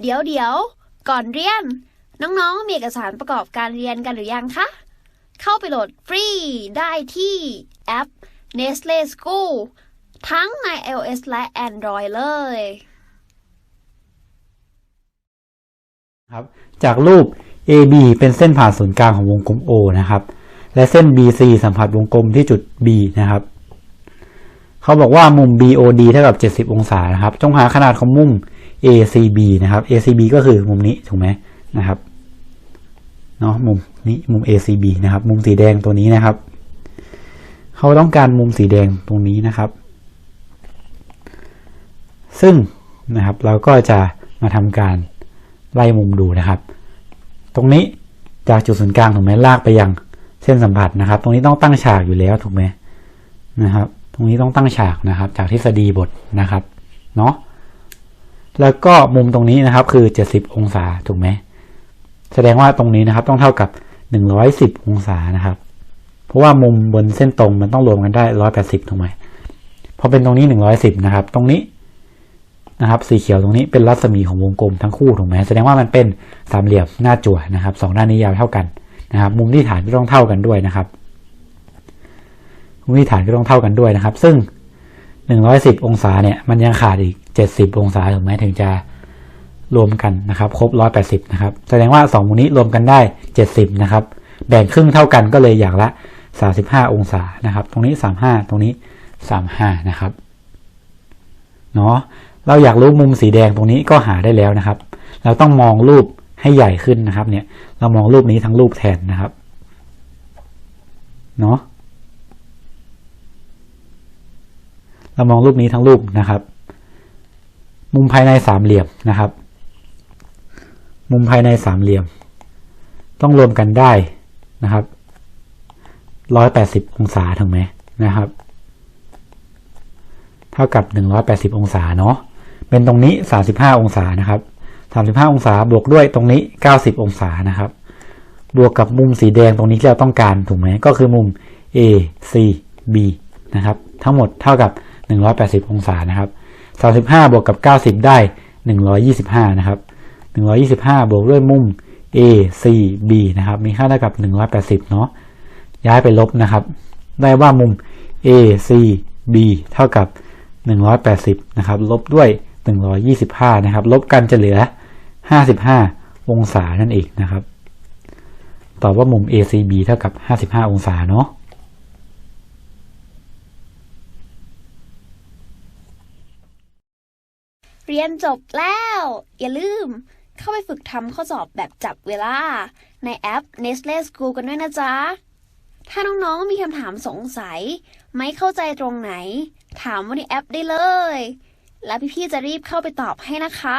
เดี๋ยวเดี๋ยวก่อนเรียน น้องๆ มีเอกสารประกอบการเรียนกันหรือยังคะ เข้าไปโหลดฟรีได้ที่แอป Nestle School ทั้งใน iOS และ Android เลยครับจากรูป AB เป็นเส้นผ่านศูนย์กลางของวงกลม O นะครับ และเส้น BC สัมผัสวงกลมที่จุด B นะครับ เขาบอกว่ามุม BOD เท่ากับ 70 องศานะครับ จงหาขนาดของมุม ACB นะครับ ACB ก็คือมุมนี้ถูกไหมนะครับเนาะมุมนี้มุม ACB นะครับ มุมสีแดงตัวนี้นะครับ เขาต้องการมุมสีแดงตรงนี้นะครับ ซึ่งนะครับเราก็จะมาทำการไล่มุมดูนะครับ ตรงนี้จากจุดศูนย์กลางถูกไหมลากไปยังเส้นสัมผัสนะครับ ตรงนี้ต้องตั้งฉากอยู่แล้วถูกไหมนะครับ ตรงนี้ต้องตั้งฉากนะครับ จากทฤษฎีบทนะครับ เนาะ แล้วก็มุมตรงนี้นะครับคือ 70 องศาถูกไหมแสดงว่าตรงนี้นะครับต้องเท่ากับ 110 องศานะครับ เพราะว่ามุมบนเส้นตรงมันต้องรวมกันได้ 180ถูกไหมพอเป็นตรงนี้ 110 นะครับ ตรงนี้นะครับ สีเขียวตรงนี้เป็นรัศมีของวงกลมทั้งคู่ถูกไหมแสดงว่ามันเป็นสามเหลี่ยมหน้าจั่วนะครับสองด้านนี้ยาวเท่ากันนะครับ มุมที่ฐานก็ต้องเท่ากันด้วยนะครับ มุมที่ฐานก็ต้องเท่ากันด้วยนะครับ ซึ่งหนึ่งร้อยสิบองศาเนี่ยมันยังขาดอีก เจ็ดสิบองศาถูกไหมถึงจะรวมกันนะครับ ครบร้อยแปดสิบนะครับ แสดงว่าสองมุมนี้รวมกันได้เจ็ดสิบนะครับ แบ่งครึ่งเท่ากันก็เลยอย่างละสาสิบห้าองศานะครับ ตรงนี้สามห้าตรงนี้สามห้านะครับเนาะเราอยากรู้มุมสีแดงตรงนี้ก็หาได้แล้วนะครับ เราต้องมองรูปให้ใหญ่ขึ้นนะครับ เนี่ย เรามองรูปนี้ทั้งรูปแทนนะครับเนาะเรามองรูปนี้ทั้งรูปนะครับ มุมภายในสามเหลี่ยมนะครับ มุมภายในสามเหลี่ยม ต้องรวมกันได้นะครับร้อยแปดสิบองศาถูกไหมนะครับ เท่ากับ180อยแปดสิบองศาเนาะเป็นตรงนี้35องศานะครับ35องศาบวกด้วยตรงนี้90องศานะครับ บวกกับมุมสีแดงตรงนี้ที่เราต้องการถูกไหมก็คือมุม A C B นะครับ ทั้งหมดเท่ากับ 180 องศานะครับ 35 บวกกับ 90 ได้ 125 นะครับ 125 บวกด้วยมุม A C B นะครับ มีค่าเท่ากับ 180 เนาะ ย้ายไปลบนะครับ ได้ว่ามุม A C B เท่ากับ 180 นะครับ ลบด้วย 125 นะครับ ลบกันจะเหลือ 55 องศานั่นเองนะครับ ตอบว่ามุม ACB เท่ากับ 55 องศาเนาะ เรียนจบแล้ว อย่าลืม เข้าไปฝึกทำข้อสอบแบบจับเวลา ในแอป Nestle School กันด้วยนะจ๊ะ ถ้าน้องๆมีคำถามสงสัย ไม่เข้าใจตรงไหน ถามว่าในแอปได้เลย แล้วพี่ๆจะรีบเข้าไปตอบให้นะคะ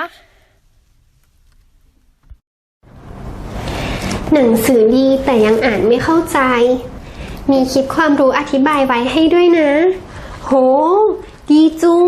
หนังสือดีแต่ยังอ่านไม่เข้าใจ มีคลิปความรู้อธิบายไว้ให้ด้วยนะ โห ดีจุง